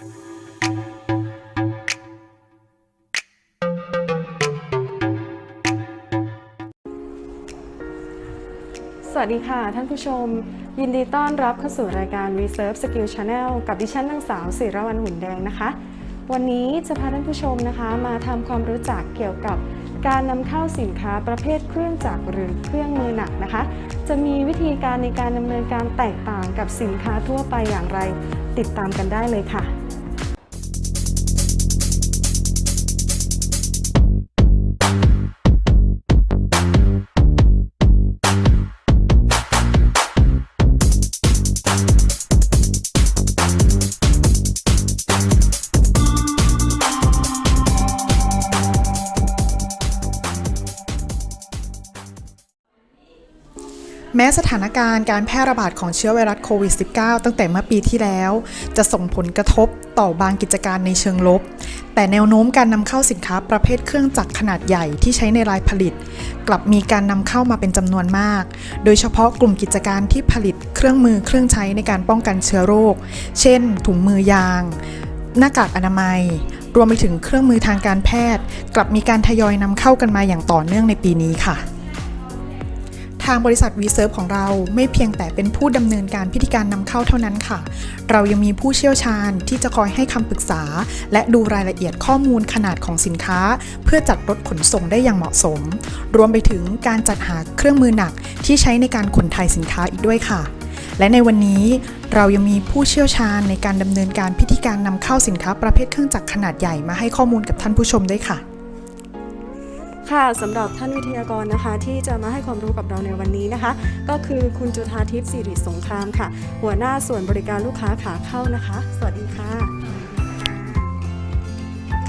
สวัสดีค่ะ ท่านผู้ชม ยินดีต้อนรับเข้าสู่รายการ Reserve Skill Channel กับดิฉันนางสาวศิรวรรณหุ่นแดงนะคะ วันนี้จะพาท่านผู้ชมนะคะ มาทำความรู้จักเกี่ยวกับการนำเข้าสินค้าประเภทเครื่องจักรหรือเครื่องมือหนักนะคะ จะมีวิธีการในการดำเนินการแตกต่างกับสินค้าทั่วไปอย่างไร ติดตามกันได้เลยค่ะ แม้สถานการณ์การแพร่ระบาดของเชื้อไวรัสโควิด -19 ตั้งแต่เมื่อปีที่แล้ว จะส่งผลกระทบต่อบางกิจการในเชิงลบ แต่แนวโน้มการนำเข้าสินค้าประเภทเครื่องจักรขนาดใหญ่ที่ใช้ในรายผลิต กลับมีการนำเข้ามาเป็นจำนวนมาก โดยเฉพาะกลุ่มกิจการที่ผลิตเครื่องมือเครื่องใช้ในการป้องกันเชื้อโรค เช่น ถุงมือยาง หน้ากากอนามัย รวมไปถึงเครื่องมือทางการแพทย์ กลับมีการทยอยนำเข้ากันมาอย่างต่อเนื่องในปีนี้ค่ะางบริษัท v ีเซิร์ฟของเราไม่เพียงแต่เป็นผู้ดำเนินการพิธีการนำเข้าเท่านั้นค่ะ เรายังมีผู้เชี่ยวชาญที่จะคอยให้คำปรึกษา และดูรายละเอียดข้อมูลขนาดของสินค้า เพื่อจัดรถขนส่งได้อย่างเหมาะสม รวมไปถึงการจัดหาเครื่องมือหนักที่ใช้ในการขนถ่ายสินค้าอีกด้วยค่ะ และในวันนี้เรายังมีผู้เชี่ยวชาญในการดำเนินการพิธีการนำเข้าสินค้าประเภทเครื่องจักรขนาดใหญ่มาให้ข้อมูลกับท่านผู้ชมด้วยค่ะ ค่ะสำหรับท่านวิทยากรนะคะที่จะมาให้ความรู้กับเราในวันนี้นะคะ ก็คือคุณจุธาทิพย์สิริสงครามค่ะ หัวหน้าส่วนบริการลูกค้าขาเข้านะคะ สวัสดีค่ะ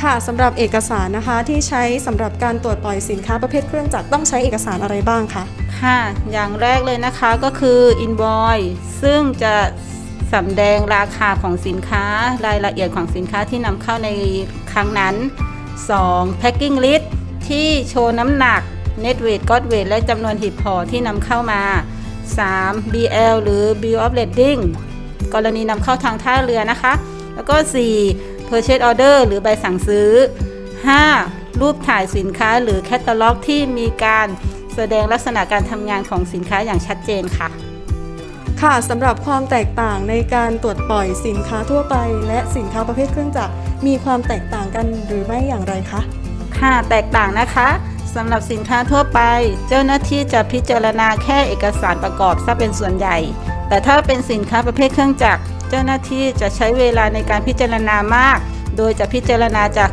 ค่ะสำหรับเอกสารนะคะที่ใช้สำหรับการตรวจปล่อยสินค้าประเภทเครื่องจักรต้องใช้เอกสารอะไรบ้างคะค่ะ อย่างแรกเลยนะคะก็คือ invoice ซึ่งจะสำแดงราคาของสินค้ารายละเอียดของสินค้าที่นำเข้าในครั้งนั้น 2. packing list ที่โชว์น้ำหนัก net weight god weight และจำนวนหีบห่อที่นำเข้ามา 3. BL หรือ bill of lading กรณีนำเข้าทางท่าเรือนะคะ แล้วก็ 4. purchase order หรือใบสั่งซื้อ 5. รูปถ่ายสินค้าหรือแคตตาล็อกที่มีการแสดงลักษณะการทำงานของสินค้าอย่างชัดเจนค่ะ ค่ะสำหรับความแตกต่างในการตรวจปล่อยสินค้าทั่วไป และสินค้าประเภทเครื่องจักรมีความแตกต่างกันหรือไม่อย่างไรคะ ค่ะแตกต่างนะคะสำหรับสินค้าทั่วไป เจ้าหน้าที่จะพิจารณาแค่เอกสารประกอบซะเป็นส่วนใหญ่ แต่ถ้าเป็นสินค้าประเภทเครื่องจักร เจ้าหน้าที่จะใช้เวลาในการพิจารณามาก โดยจะพิจารณาจาก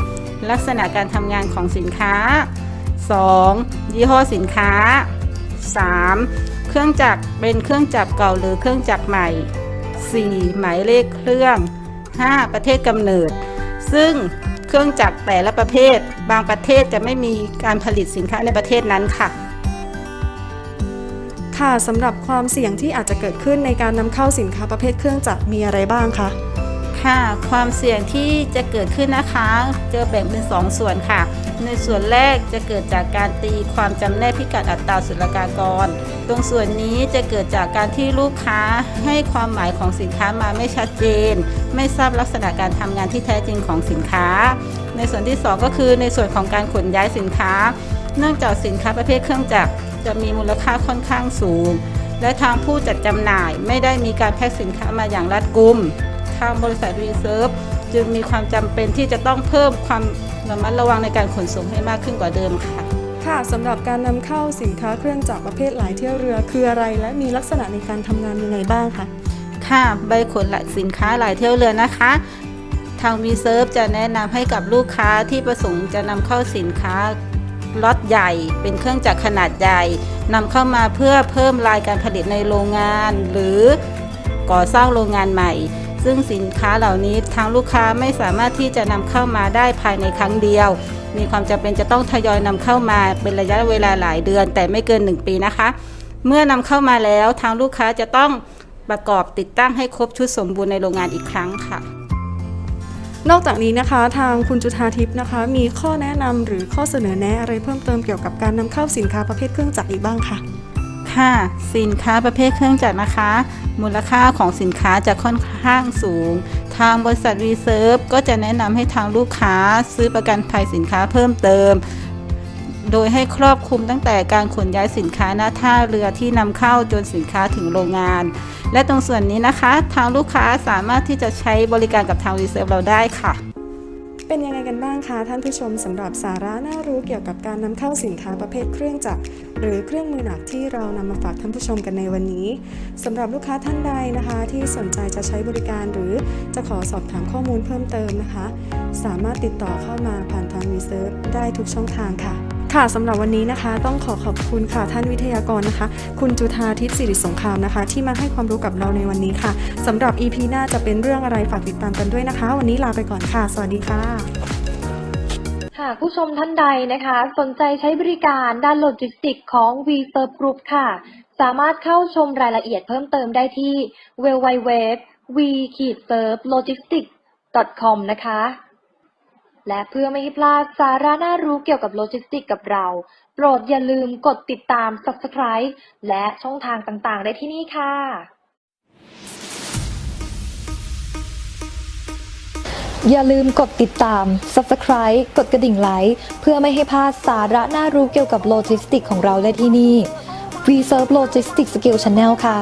1. ลักษณะการทำงานของสินค้า 2. ยี่ห้อสินค้า 3. เครื่องจักรเป็นเครื่องจักรเก่าหรือเครื่องจักรใหม่ 4. หมายเลขเครื่อง 5. ประเทศกำเนิด ซึ่ง เครื่องจักรแต่ละประเภท บางประเทศจะไม่มีการผลิตสินค้าในประเทศนั้นค่ะ ค่ะสำหรับความเสี่ยงที่อาจจะเกิดขึ้นในการนำเข้าสินค้าประเภทเครื่องจักรมีอะไรบ้างคะค่ะความเสี่ยงที่จะเกิดขึ้นนะคะจะแบ่งเป็น 2 ส่วนค่ะ ในส่วนแรกจะเกิดจากการตีความจำแนกพิกัดอัตราศุลกากรตรงส่วนนี้จะเกิดจากการที่ลูกค้าให้ความหมายของสินค้ามาไม่ชัดเจน ไม่ทราบลักษณะการทำงานที่แท้จริงของสินค้า ในส่วนที่ 2 ก็คือในส่วนของการขนย้ายสินค้า เนื่องจากสินค้าประเภทเครื่องจักรจะมีมูลค่าค่อนข้างสูง และทางผู้จัดจำหน่ายไม่ได้มีการแพ็คสินค้ามาอย่างรัดกุมทางบริษัทรีเซิร์ฟจึงมีความจำเป็นที่จะต้องเพิ่มความระมัดระวังในการขนส่งให้มากขึ้นกว่าเดิมค่ะ ค่ะสำหรับการนำเข้าสินค้าเครื่องจักรประเภทหลายเที่ยวเรือ คืออะไรและมีลักษณะในการทำงานยังไงบ้างคะค่ะใบขนสินค้าหลายเที่ยวเรือนะคะ ทางวีเซิร์ฟจะแนะนำให้กับลูกค้าที่ประสงค์จะนำเข้าสินค้าล็อตใหญ่ เป็นเครื่องจักรขนาดใหญ่นำเข้ามาเพื่อเพิ่มรายการผลิตในโรงงาน หรือก่อสร้างโรงงานใหม่ ซึ่งสินค้าเหล่านี้ทางลูกค้าไม่สามารถที่จะนำเข้ามาได้ภายในครั้งเดียว มีความจำเป็นจะต้องทยอยนำเข้ามาเป็นระยะเวลาหลายเดือน แต่ไม่เกิน 1 ปีนะคะ เมื่อนำเข้ามาแล้วทางลูกค้าจะต้องประกอบติดตั้งให้ครบชุดสมบูรณ์ในโรงงานอีกครั้งค่ะนอกจากนี้นะคะทางคุณจุธาทิพย์นะคะ มีข้อแนะนำหรือข้อเสนอแนะอะไรเพิ่มเติมเกี่ยวกับการนำเข้าสินค้าประเภทเครื่องจักรอีกบ้างคะค่ะ สินค้าประเภทเครื่องจักรนะคะ มูลค่าของสินค้าจะค่อนข้างสูง ทางบริษัทวีเซิร์ฟก็จะแนะนำให้ทางลูกค้าซื้อประกันภัยสินค้าเพิ่มเติม โดยให้ครอบคลุมตั้งแต่การขนย้ายสินค้าหน้าท่าเรือที่นำเข้าจนสินค้าถึงโรงงาน และตรงส่วนนี้นะคะ ทางลูกค้าสามารถที่จะใช้บริการกับทางวีเซิร์ฟเราได้ค่ะ เป็นยังไงกันบ้างคะท่านผู้ชมสำหรับสาระน่ารู้เกี่ยวกับการนำเข้าสินค้าประเภทเครื่องจักรหรือเครื่องมือหนักที่เรานำมาฝากท่านผู้ชมกันในวันนี้สำหรับลูกค้าท่านใดนะคะ ที่สนใจจะใช้บริการหรือจะขอสอบถามข้อมูลเพิ่มเติมนะคะ สามารถติดต่อเข้ามาผ่านทางวีเซิร์ฟได้ทุกช่องทางค่ะ ค่ะสำหรับวันนี้นะคะต้องขอขอบคุณค่ะท่านวิทยากรนะคะ คุณจุธาทิพย์สิริสงครามนะคะ ที่มาให้ความรู้กับเราในวันนี้ค่ะสำหรับ EP หน้าจะเป็นเรื่องอะไรฝากติดตามกันด้วยนะคะ วันนี้ลาไปก่อนค่ะ สวัสดีค่ะหากผู้ชมท่านใดนะคะ สนใจใช้บริการด้านโลจิสติกของ v s e r v Group ค่ะ สามารถเข้าชมรายละเอียดเพิ่มเติมได้ที่ www v s e r v logistics com นะคะ และเพื่อไม่ให้พลาดสาระน่ารู้เกี่ยวกับโลจิสติกกับเรา โปรดอย่าลืมกดติดตาม Subscribe และช่องทางต่างๆ ได้ที่นี่ค่ะ อย่าลืมกดติดตาม Subscribe กดกระดิ่งไลค์เพื่อไม่ให้พลาดสาระน่ารู้เกี่ยวกับโลจิสติกของเราได้ที่นี่ vserve Logistics Skill Channel ค่ะ